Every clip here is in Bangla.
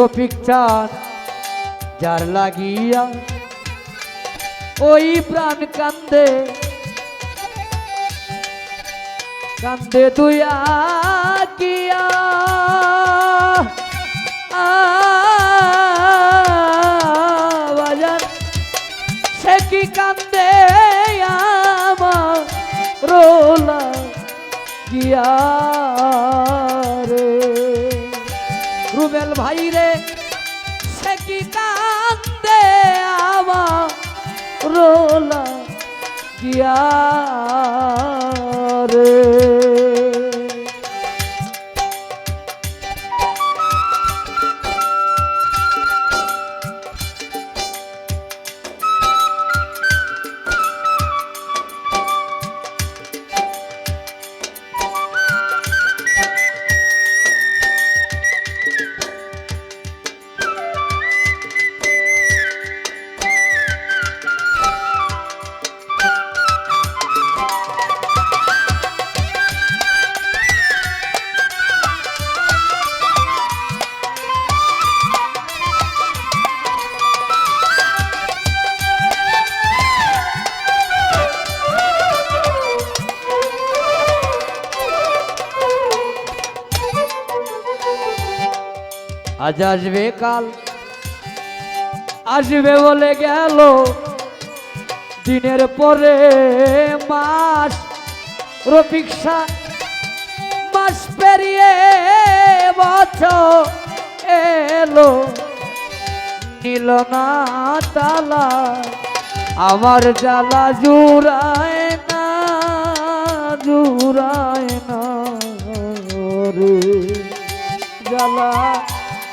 রফিক চান যার লাগিয়া ওই প্রাণ কান্দে কান্দে দুয়া কিয়া সে কি কান্দে রোলা গিয়া রুবেল ভাই রে রোলা গিয়া আজ আসবে কাল। আসবে বলে গেল দিনের পরে মাস। রফিকসা মাস পেরিয়ে বছর এলো। নিল না তালা, আমার জ্বালা জুড়ায় না জুড়ায় না রে।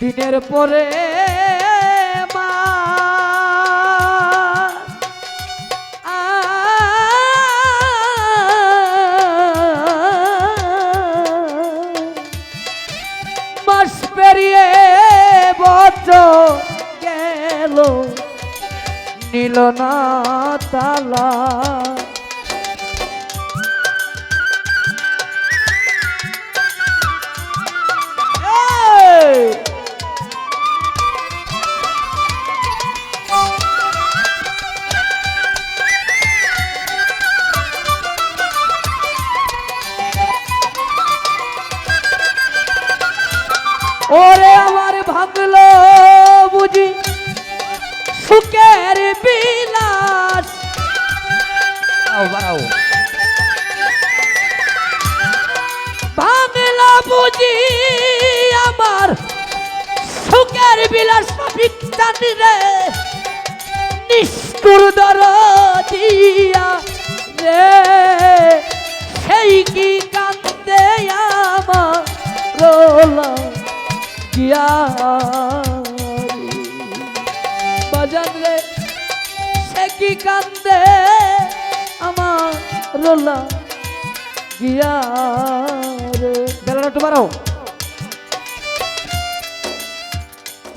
দিনের পরে মাস। পেরিয়ে বছর গেল নিল না তালা বুঝি আমার সুখের বিলাস বিজ্ঞান রে? নিষ্ঠুর দিয়া রে। সেই কি কান্দে আমার রোলা গিয়া বাজান রে, সে কি কান্দে আমার রোলা গিয়া একটু বাড়াও।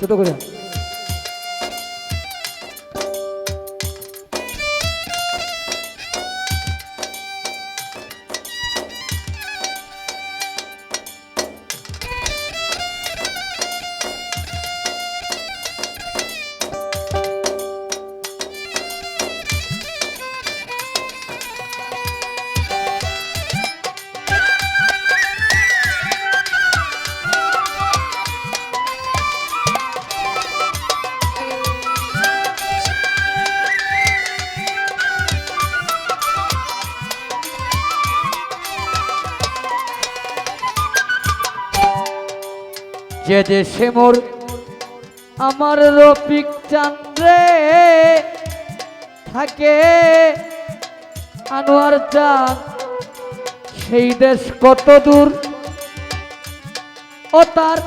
ছোট করে। যে দেশে মোর আমার রফিক চান্দ্রে থাকে। আনোয়ার চাঁদ সেই দেশ কত দূর? ও তার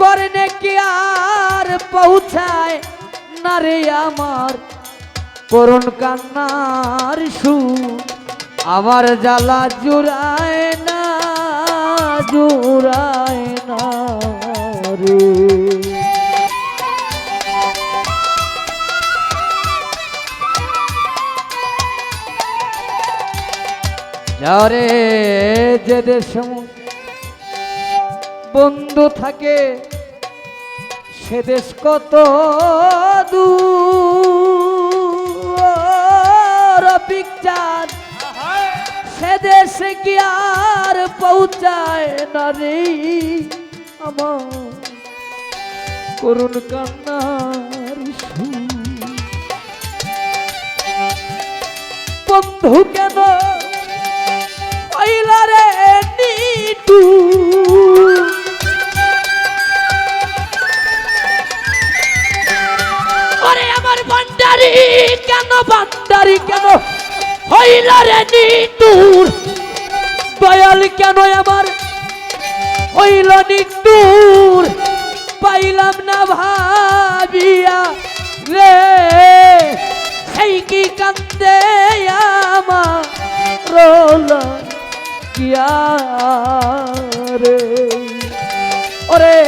করনে কি আর পৌঁছায়? না রে আমার করুণ কান্নার সুর, আমার জ্বালা জুড়ায় না, জুড়ায় যারে যে দেশ বন্ধু থাকে, সে দেশ কত দূর। পিকচার সে দেশে কি আর পৌঁছায় না রে আমার। করুণ কান্নার সুর। ওরে আমার ভান্ডারি, কেন ভান্ডারি, কেন হইল রে নিটুর? দয়াল, কেন আমার হইল নিটুর? পাইলাম না ভাবিয়া রে। সেই কি কান্দে আমার রোল? কিয়া রে। ওরে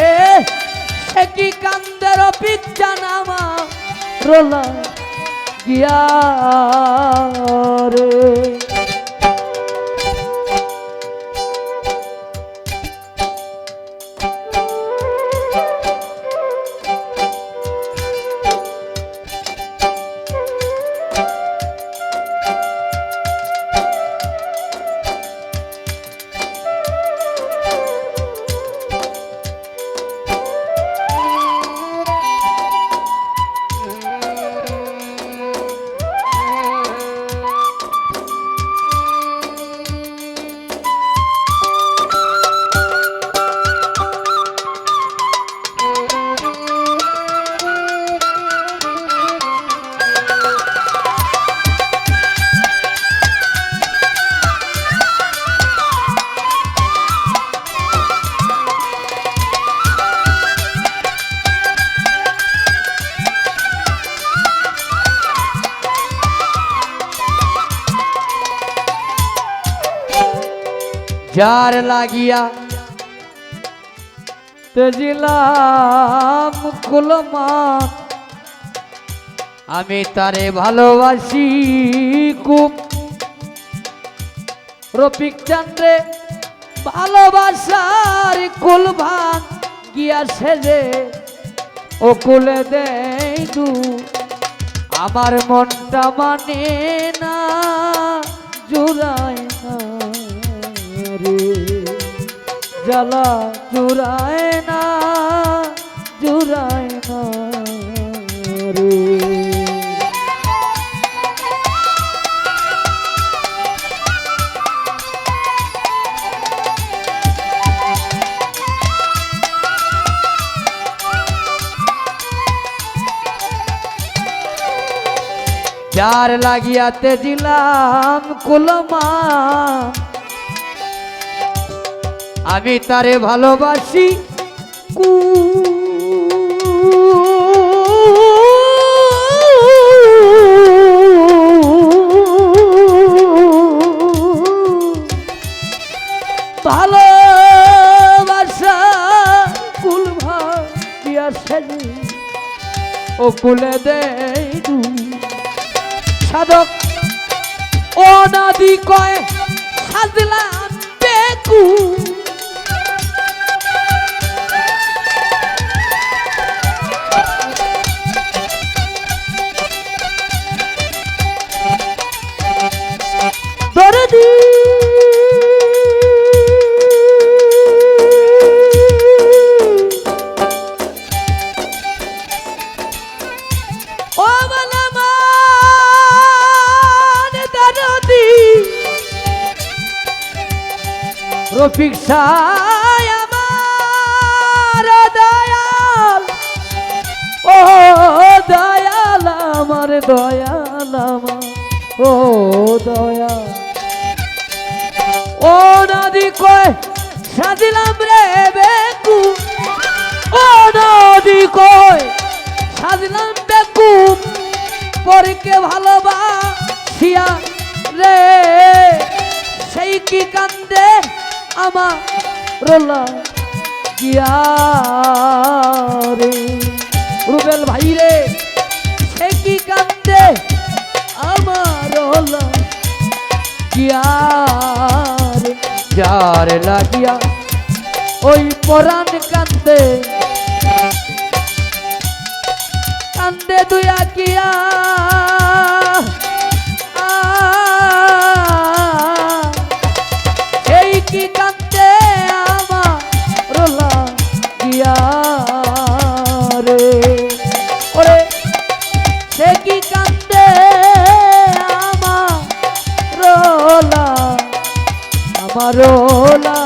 একই কান্দের পিজ্জা নামা রোলা গিয়া রে। যার লাগিয়া তেজিলাম কুলমান আমি তারে ভালোবাসি খুব রফিক চান্দ্রে ভালোবাসার কুল ভাঙ গিয়া সেজে ও কুলে দু আমার মনটা মানে না জুড়ায় রে। জ্বালা জুড়ায় না জুড়ায় না রে। যার লাগিয়াতে দিলাম কুলমা আমি তারে ভালোবাসি। কু ও কুলে দেই। দু সাধক ও কয় সাজলাম বেকু সাই আমার দয়াল? ও দয়াল আমার দয়াল আমার, ও দয়াল। ও নদী কয় সাজিলাম রে বেকু। ও নদী কই সাজলাম বেকুম পরকে ভালোবাসিয়া রে, সেই কি কান্দে? আমার রোলা গিয়া রে। রুবেল ভাই রে, সে কি কান্দে? আমার রোলা গিয়া রে। যার লাগিয়া ওই পরাণ কান্দে। কান্দে দুই আকিয়া আমার